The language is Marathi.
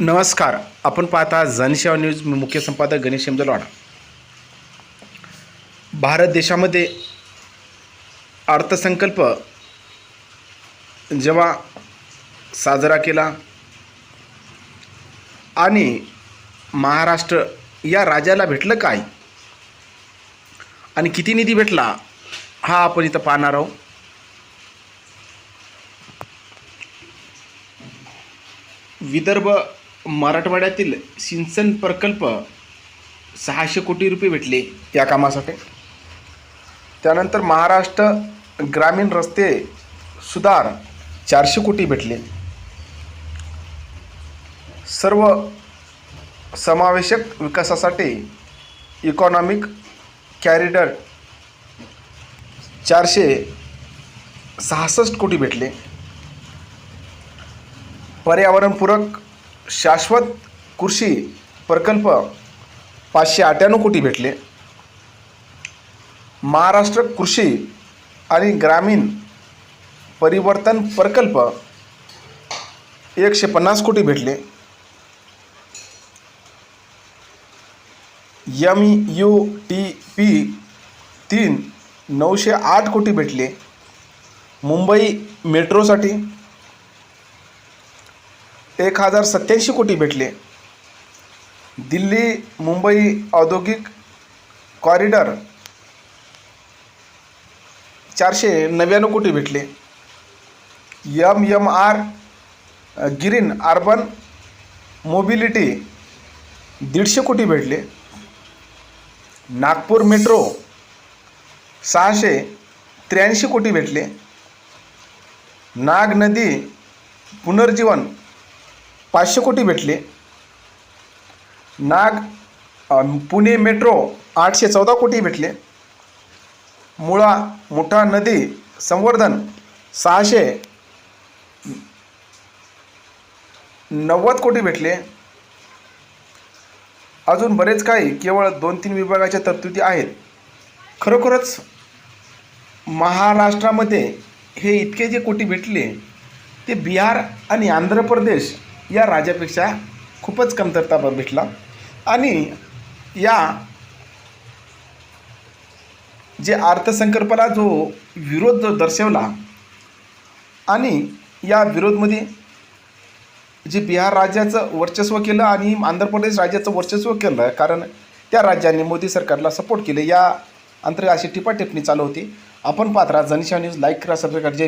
नमस्कार. आपण पाहता जनसेवा न्यूज मी मुख्य संपादक गणेश हेमजलवाडा भारत देशामध्ये अर्थसंकल्प जेव्हा साजरा केला आणि महाराष्ट्र या राज्याला भेटलं काय? आणि किती निधी भेटला? हा आपण इथं पाहणार आहोत. विदर्भ मराठवाड्यातील सिंचन प्रकल्प सहाशे कोटी रुपये भेटले या कामासाठी. त्यानंतर महाराष्ट्र ग्रामीण रस्ते सुधार चारशे कोटी भेटले. सर्व समावेशक विकासासाठी इकॉनॉमिक कॅरिडर चारशे सहासष्ट कोटी भेटले. पर्यावरणपूरक शाश्वत कृषी प्रकल्प पाचशे अठ्ठ्याण्णव कोटी भेटले. महाराष्ट्र कृषी आणि ग्रामीण परिवर्तन प्रकल्प एकशे पन्नास कोटी भेटले. यम यू टी पी तीन नऊशे आठ कोटी भेटले. मुंबई मेट्रोसाठी एक हजार सत्याऐंशी कोटी भेटले. दिल्ली मुंबई औद्योगिक कॉरिडॉर चारशे नव्याण्णव कोटी भेटले. M M R green urban mobility दीडशे कोटी भेटले. नागपूर मेट्रो सहाशे त्र्याऐंशी कोटी भेटले. नाग नदी पुनर्जीवन पाचशे कोटी भेटले. नाग पुणे मेट्रो आठशे चौदा कोटी भेटले. मुळा मुठा नदी संवर्धन सहाशे नव्वद कोटी भेटले. अजून बरेच काही केवळ दोन तीन विभागाच्या तरतुदी आहेत. खरोखरच महाराष्ट्रामध्ये हे इतके जे कोटी भेटले ते बिहार आणि आंध्र प्रदेश या राज्यापेक्षा खूपच कमतरता भेटला. आणि या जे अर्थसंकल्पाला जो विरोध जो दर्शवला आणि या विरोधमध्ये जे बिहार राज्याचं वर्चस्व केलं आणि आंध्र प्रदेश राज्याचं वर्चस्व केलं कारण त्या राज्यांनी मोदी सरकारला सपोर्ट केले या अंतर्गत अशी टिपाटिपणी चालू होती. आपण पात्रा जनशा न्यूज लाईक करा सबस्क्राईब जय